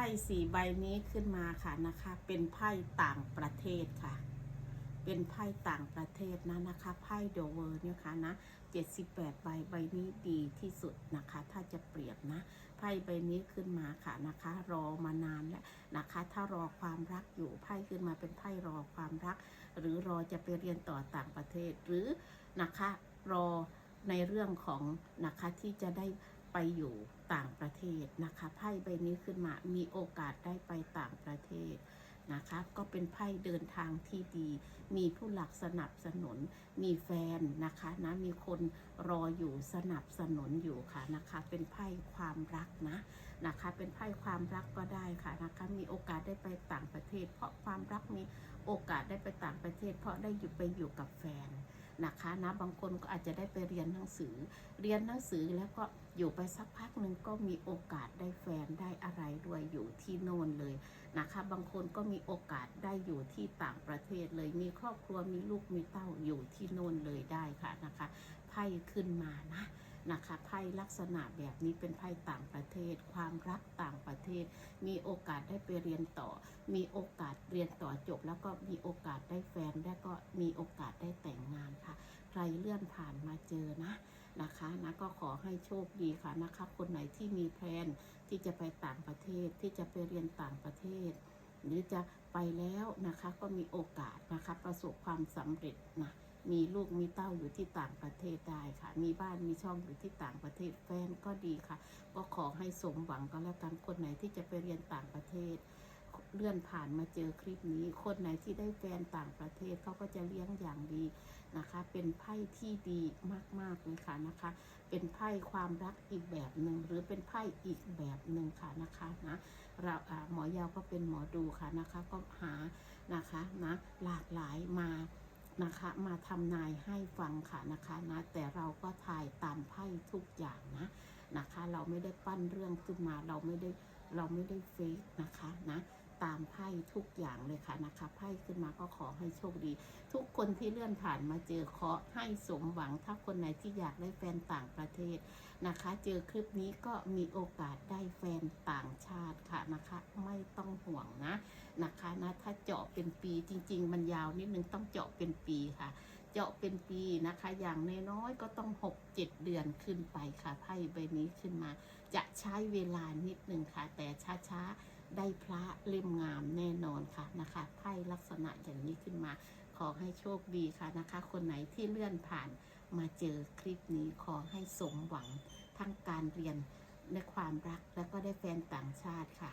พ่สี่ใบนี้ขึ้นมาค่ะนะคะ เป็นไพ่ต่างประเทศค่ะ เป็นไพ่ต่างประเทศนะนะคะไพ่โดอะเวอร์เนี่ยค่ะนะ78ใบใบนี้ดีที่สุดนะคะ ถ้าจะเปรียบนะไพ่ใบนี้ขึ้นมาค่ะนะคะ รอมานานแล้วนะคะ ถ้ารอความรักอยู่ไพ่ขึ้นมาเป็นไพ่รอความรัก หรือรอจะไปเรียนต่อต่างประเทศหรือนะคะรอในเรื่องของนะคะที่จะได้ ไปอยู่ต่างประเทศนะคะไพ่ใบนี้ขึ้นมามีโอกาสได้ไปต่างประเทศนะคะก็เป็นไพ่เดินทางที่ดี มีผู้หลักสนับสนุน มีแฟนนะคะนะมีคนรออยู่สนับสนุนอยู่ค่ะนะคะ เป็นไพ่ความรักนะนะคะ เป็นไพ่ความรักก็ได้ค่ะนะคะมีโอกาสได้ไปต่างประเทศ เพราะความรักมีโอกาสได้ไปต่างประเทศ เพราะได้อยู่ไปอยู่กับแฟน นะคะนะบางคนก็อาจจะได้ไปเรียนหนังสือ เรียนหนังสือแล้วก็อยู่ไปสักพักหนึ่งก็มีโอกาสได้แฟนได้อะไรด้วยอยู่ที่โน่นเลยนะคะ บางคนก็มีโอกาสได้อยู่ที่ต่างประเทศเลยมีครอบครัวมีลูกมีเต้าอยู่ที่โน่นเลยได้ค่ะนะคะไพ่ขึ้นมานะนะคะไพ่ลักษณะแบบนี้เป็นไพ่ต่างประเทศ ความรักต่างประเทศ มีโอกาสได้ไปเรียนต่อ มีโอกาสเรียนต่อจบ แล้วก็มีโอกาสได้แฟนแล้วก็มีโอกาสได้แต่งงานค่ะ รเลื่อนผ่านมาเจอนะนะคะนะก็ขอให้โชคดีค่ะนะคะคนไหนที่มีแพลนที่จะไปต่างประเทศที่จะไปเรียนต่างประเทศ หรือจะไปแล้วนะคะก็มีโอกาสนะคะประสบความสำเร็จนะมีลูกมีเต้าอยู่ที่ต่างประเทศได้ค่ะ มีบ้านมีช่องอยู่ที่ต่างประเทศแฟนก็ดีค่ะ ก็ขอให้สมหวังก็แล้วกันคนไหนที่จะไปเรียนต่างประเทศ เลื่อนผ่านมาเจอคลิปนี้ คนไหนที่ได้แฟนต่างประเทศเขาก็จะเลี้ยงอย่างดีนะคะ เป็นไพ่ที่ดีมากๆเลยค่ะนะคะ เป็นไพ่ความรักอีกแบบหนึ่งหรือเป็นไพ่อีกแบบหนึ่งค่ะนะคะนะเราอ่าหมอยาวก็เป็นหมอดูค่ะนะคะ ก็หานะคะนะหลากหลายมานะคะมาทำนายให้ฟังค่ะนะคะนะแต่เราก็ถ่ายตามไพ่ทุกอย่างนะนะคะ เราไม่ได้ปั้นเรื่องขึ้นมาเราไม่ได้เราไม่ได้เฟกนะคะนะ ตามไพ่ทุกอย่างเลยค่ะนะคะไพ่ขึ้นมาก็ขอให้โชคดี ทุกคนที่เลื่อนผ่านมาเจอขอให้สมหวัง ถ้าคนไหนที่อยากได้แฟนต่างประเทศนะคะ เจอคลิปนี้ก็มีโอกาสได้แฟนต่างชาติค่ะนะคะ ไม่ต้องห่วงนะนะคะนะถ้าเจาะเป็นปีจริง ๆ มันยาวนิดนึงต้องเจาะเป็นปีค่ะ เจาะเป็นปีนะคะ อย่างน้อยๆก็ต้องหกเจ็ดเดือนขึ้นไปค่ะไพ่ใบนี้ขึ้นมา จะใช้เวลานิดหนึ่งค่ะ แต่ช้าๆได้พระเล่มงามแน่นอนค่ะนะคะไพ่ลักษณะอย่างนี้ขึ้นมา ขอให้โชคดีค่ะนะคะ คนไหนที่เลื่อนผ่านมาเจอคลิปนี้ขอให้สมหวังทั้งการเรียนในความรักแล้วก็ได้แฟนต่างชาติค่ะ